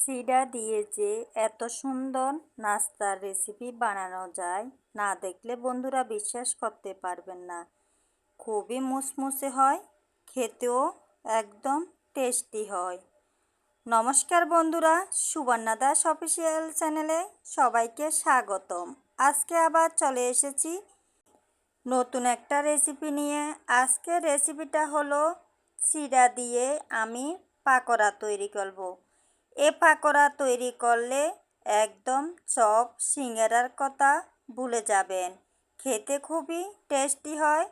চিড়া দিয়ে যে এত সুন্দর নাস্তার রেসিপি বানানো যায়, না দেখলে বন্ধুরা বিশ্বাস করতে পারবেন না। খুবই মুসমুসে হয়, খেতেও একদম টেস্টি হয়। নমস্কার বন্ধুরা, সুবর্ণা দাস অফিসিয়াল চ্যানেলে সবাইকে স্বাগতম। আজকে আবার চলে এসেছি নতুন একটা রেসিপি নিয়ে। আজকের রেসিপিটা হলো চিড়া দিয়ে আমি পাকোড়া তৈরি করব। এ পাকোড়া তৈরি করলে একদম চপ সিঙ্গারার কথা ভুলে যাবেন। খেতে খুবই টেস্টি হয়।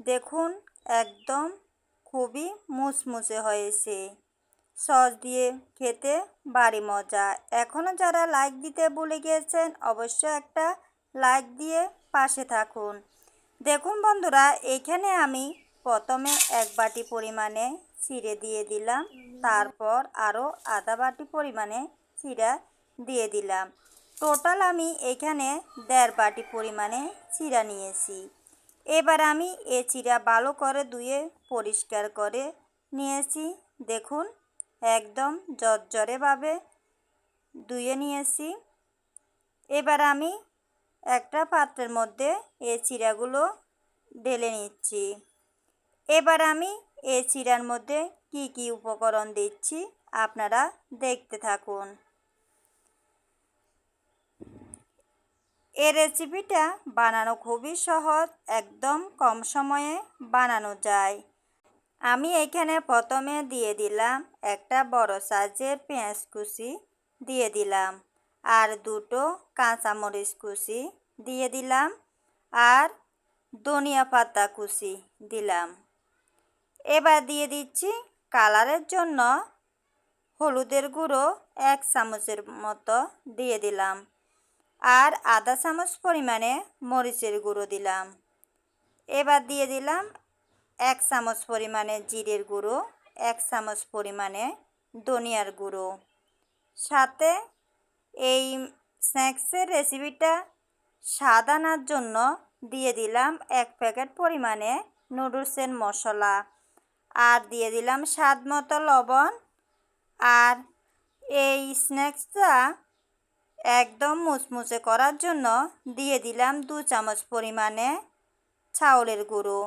দেখুন, একদম খুবই মুসমুসে হয়েছে। সস দিয়ে খেতে বাড়ি মজা। এখনও যারা লাইক দিতে ভুলে গিয়েছেন, অবশ্যই একটা লাইক দিয়ে পাশে থাকুন। দেখুন বন্ধুরা, এখানে আমি প্রথমে এক বাটি পরিমাণে চিড়ে দিয়ে দিলাম। তারপর আরও আধা বাটি পরিমাণে চিড়া দিয়ে দিলাম। টোটাল আমি এখানে দেড় বাটি পরিমাণে চিড়া নিয়েছি। এবার আমি এ চিড়া ভালো করে ধুয়ে পরিষ্কার করে নিয়েছি। দেখুন, একদম জর্জরেভাবে ধুয়ে নিয়েছি। এবার আমি একটা পাত্রের মধ্যে এ চিড়াগুলো ঢেলে নিচ্ছি। এবার আমি এই চিড়ার মধ্যে কি কি উপকরণ দিচ্ছি আপনারা দেখতে থাকুন। এই রেসিপিটা বানানো খুবই সহজ, একদম কম সময়ে বানানো যায়। আমি এখানে প্রথমে দিয়ে দিলাম একটা বড় সাইজের পেঁয়াজ কুচি দিয়ে দিলাম আর দুটো কাঁচামরিচ কুচি দিয়ে দিলাম আর ধনিয়া পাতা কুচি দিলাম। এবার দিয়ে দিচ্ছি কালারের জন্য হলুদের গুঁড়ো এক চামচের মতো দিয়ে দিলাম। আর আধা চামচ পরিমাণে মরিচের গুঁড়ো দিলাম। এবার দিয়ে দিলাম এক চামচ পরিমাণে জিরের গুঁড়ো, এক চামচ পরিমাণে ধনিয়ার গুঁড়ো। সাথে এই স্ন্যাক্সের রেসিপিটা স্বাদ আনার জন্য দিয়ে দিলাম এক প্যাকেট পরিমাণে নুডলসের মশলা। আর দিয়ে দিলাম স্বাদ মতো লবণ। আর এই স্ন্যাক্সটা একদম মুচমুচে করার জন্য দিয়ে দিলাম দু চামচ পরিমাণে চাউলের গুঁড়ো।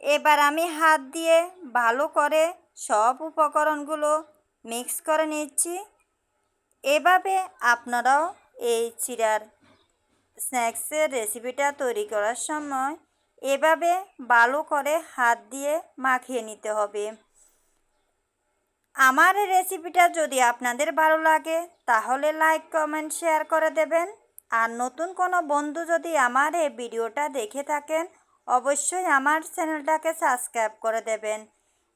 এবার আমি হাত দিয়ে ভালো করে সব উপকরণগুলো মিক্স করে নিচ্ছি। এভাবে আপনারাও এই চিরার স্ন্যাক্সের রেসিপিটা তৈরি করার সময় এভাবে ভালো করে হাত দিয়ে মাখিয়ে নিতে হবে। আমার রেসিপিটা যদি আপনাদের ভালো লাগে, তাহলে লাইক, কমেন্ট, শেয়ার করে দেবেন। আর নতুন কোনো বন্ধু যদি আমার এই ভিডিওটা দেখে থাকেন, অবশ্যই আমার চ্যানেলটাকে সাবস্ক্রাইব করে দেবেন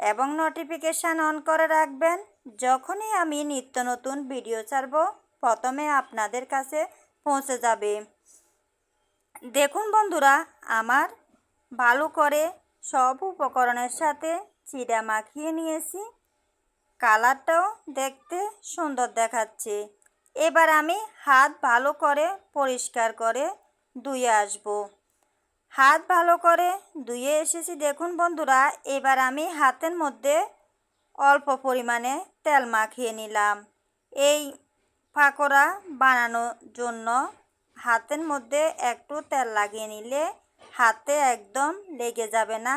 এবং নোটিফিকেশান অন করে রাখবেন। যখনই আমি নিত্য নতুন ভিডিও ছাড়ব, প্রথমে আপনাদের কাছে পৌঁছে যাবে। দেখুন বন্ধুরা, আমার ভালো করে সব উপকরণের সাথে চিড়া মাখিয়ে নিয়েছি। কালারটাও দেখতে সুন্দর দেখাচ্ছে। এবার আমি হাত ভালো করে পরিষ্কার করে ধুয়ে আসব। হাত ভালো করে ধুয়ে এসেছি দেখুন বন্ধুরা, এবার আমি হাতের মধ্যে অল্প পরিমাণে তেল মাখিয়ে নিলাম। এই পাকোড়া বানানোর জন্য হাতের মধ্যে একটু তেল লাগিয়ে নিলে হাতে একদম লেগে যাবে না।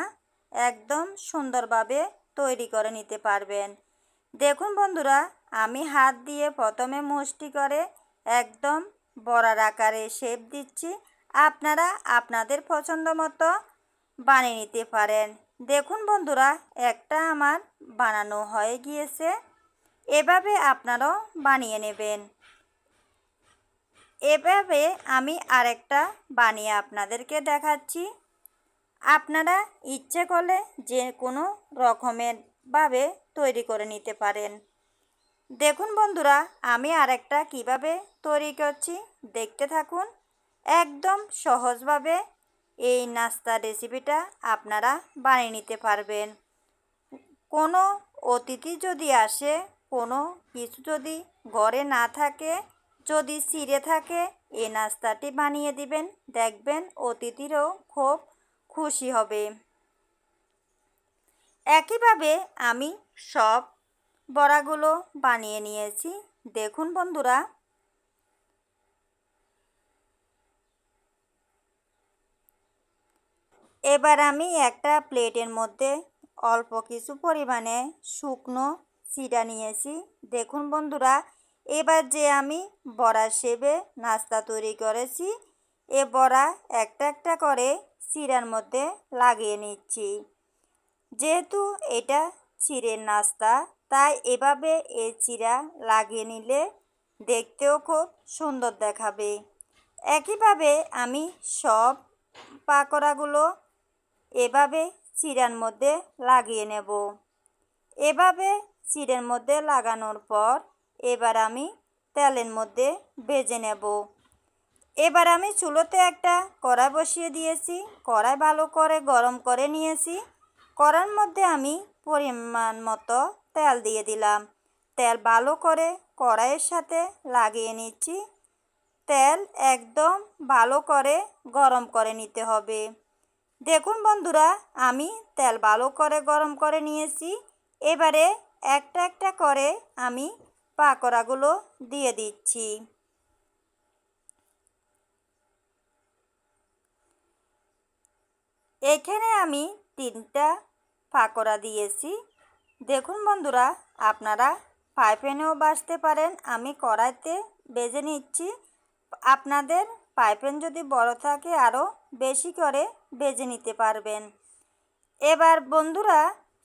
একদম সুন্দরভাবে তৈরি করে নিতে পারবেন। দেখুন বন্ধুরা, আমি হাত দিয়ে প্রথমে মুষ্টি করে একদম বড়ার আকারে শেপ দিচ্ছি। আপনারা আপনাদের পছন্দ মতো বানিয়ে নিতে পারেন। দেখুন বন্ধুরা, একটা আমার বানানো হয়ে গিয়েছে। এভাবে আপনারাও বানিয়ে নেবেন। এভাবে আমি আরেকটা বানিয়ে আপনাদেরকে দেখাচ্ছি। আপনারা ইচ্ছে করলে যে কোনো রকমের ভাবে তৈরি করে নিতে পারেন। দেখুন বন্ধুরা, আমি আরেকটা কীভাবে তৈরি করছি। দেখতে থাকুন, একদম সহজভাবে এই নাস্তা রেসিপিটা আপনারা বানিয়ে নিতে পারবেন। কোনো অতিথি যদি আসে, কোনো কিছু যদি ঘরে না থাকে যদি ছিঁড়ে থাকে এই নাস্তাটি বানিয়ে দিবেন। দেখবেন অতিথিরও খুব খুশি হবে। একইভাবে আমি সব বড়াগুলো বানিয়ে নিয়েছি। দেখুন বন্ধুরা। এবার আমি একটা প্লেটের মধ্যে অল্প কিছু পরিমাণে শুকনো চিড়া নিয়েছি। দেখুন বন্ধুরা এবার যে আমি বড়া সেবে নাস্তা তৈরি করেছি, এ বড়া একটা একটা করে চিড়ার মধ্যে লাগিয়ে নিচ্ছি। যেহেতু এটা চিড়ের নাস্তা, তাই এভাবে এ চিড়া লাগিয়ে নিলে দেখতেও খুব সুন্দর দেখাবে। একইভাবে আমি সব পাকোড়াগুলো এভাবে চিড়ার মধ্যে লাগিয়ে নেব। এভাবে চিড়ের মধ্যে লাগানোর পর এবার আমি তেলের মধ্যে ভেজে নেব। এবার আমি চুলোতে একটা কড়াই বসিয়ে দিয়েছি। কড়াই ভালো করে গরম করে নিয়েছি। কড়ার মধ্যে আমি পরিমাণ মতো তেল দিয়ে দিলাম। তেল ভালো করে কড়াইয়ের সাথে লাগিয়ে নিচ্ছি। তেল একদম ভালো করে গরম করে নিতে হবে। দেখুন বন্ধুরা, আমি তেল ভালো করে গরম করে নিয়েছি। এবারে একটা একটা করে আমি পাকোড়াগুলো দিয়ে দিচ্ছি। এখানে আমি তিনটা পাকোড়া দিয়েছি। দেখুন বন্ধুরা, আপনারা পাইপেনেও বাসতে পারেন, আমি কড়াইতে বেজে নিচ্ছি। আপনাদের পাইপেন যদি বড় থাকে আরও বেশি করে বেজে নিতে পারবেন। এবার বন্ধুরা,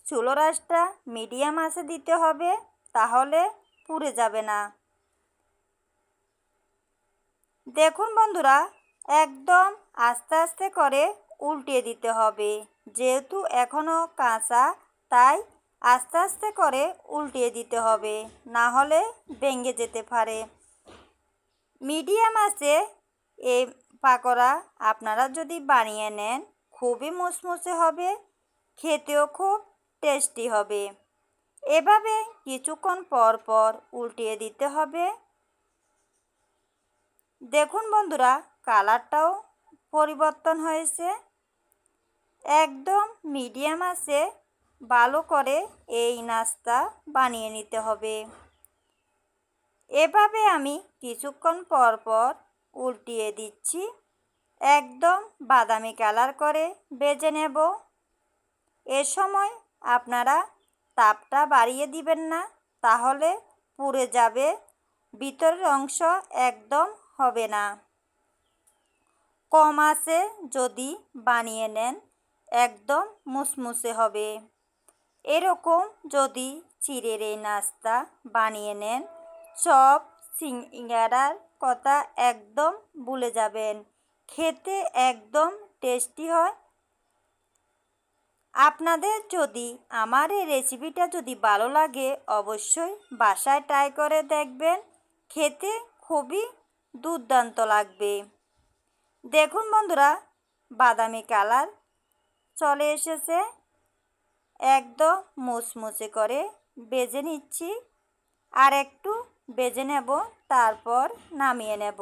চুলো রাসটা মিডিয়াম আছে দিতে হবে, তাহলে পুড়ে যাবে না। দেখুন বন্ধুরা, একদম আস্তে আস্তে করে উল্টিয়ে দিতে হবে। যেহেতু এখনও কাঁচা, তাই আস্তে আস্তে করে উল্টিয়ে দিতে হবে, না হলে ভেঙে যেতে পারে। মিডিয়াম আছে এই পাকোড়া, আপনারা যদি বানিয়ে নেন, খুবই মুসমুসে হবে, খেতেও খুব টেস্টি হবে। এভাবে কিছুক্ষণ পর পর উল্টিয়ে দিতে হবে। দেখুন বন্ধুরা, কালারটাও পরিবর্তন হয়েছে। একদম মিডিয়াম আছে, ভালো করে এই নাস্তা বানিয়ে নিতে হবে। এভাবে আমি কিছুক্ষণ পর পর উল্টিয়ে দিচ্ছি। একদম বাদামি কালার করে বেজে নেব। এ সময় আপনারা তাপটা বাড়িয়ে দিবেন না, তাহলে পুড়ে যাবে। ভিতরের অংশ একদম হবে না। কম আছে যদি বানিয়ে নেন, একদম মুসমুসে হবে। এরকম যদি চিড়ের এই নাস্তা বানিয়ে নেন, চপ সিঙ্গারার কথা একদম ভুলে যাবেন। খেতে একদম টেস্টি হয় আপনাদের যদি আমার এই রেসিপিটা যদি ভালো লাগে, অবশ্যই বাসায় ট্রাই করে দেখবেন। খেতে খুবই দুর্দান্ত লাগবে। দেখুন বন্ধুরা, বাদামি কালার চলে এসেছে। একদম মুচমুচে করে বেজে নিচ্ছি। আর একটু বেজে নেব, তারপর নামিয়ে নেব।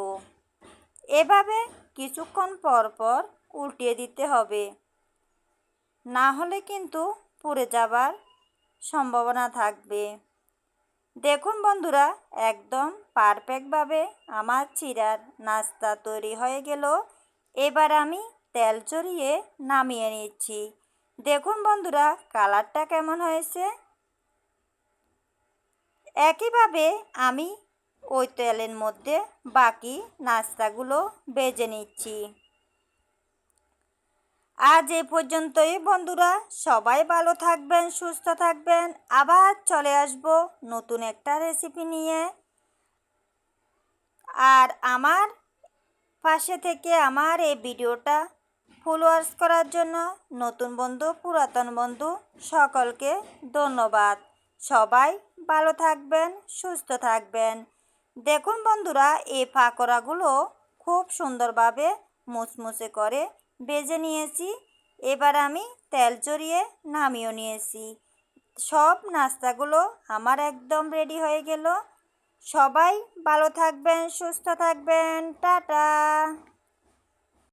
এভাবে কিছুক্ষণ পর পর উল্টিয়ে দিতে হবে। না হলে কিন্তু পুড়ে যাবার সম্ভাবনা থাকবে। দেখুন বন্ধুরা, একদম পারফেক্টভাবে আমার চিরার নাস্তা তৈরি হয়ে গেল। এবার আমি তেল চড়িয়ে নামিয়ে নিচ্ছি। দেখুন বন্ধুরা, কালারটা কেমন হয়েছে? একইভাবে আমি ওই তেলের মধ্যে বাকি নাস্তাগুলো বেজে নিচ্ছি। আজ এ পর্যন্তই, বন্ধুরা। সবাই ভালো থাকবেন, সুস্থ থাকবেন। আবার চলে আসব নতুন একটা রেসিপি নিয়ে। আর আমার পাশে থেকে আমার এই ভিডিওটা ফলোয়ার্স করার জন্য নতুন বন্ধু, পুরাতন বন্ধু সকলকে ধন্যবাদ। সবাই ভালো থাকবেন, সুস্থ থাকবেন। দেখুন বন্ধুরা, এই পাকোড়াগুলো খুব সুন্দরভাবে মুচমুচে করে বেজে নিয়েছি। এবার আমি তেল চড়িয়ে নামিয়েও নিয়েছি। সব নাস্তাগুলো আমার একদম রেডি হয়ে গেল। সবাই ভালো থাকবেন, সুস্থ থাকবেন। টাটা।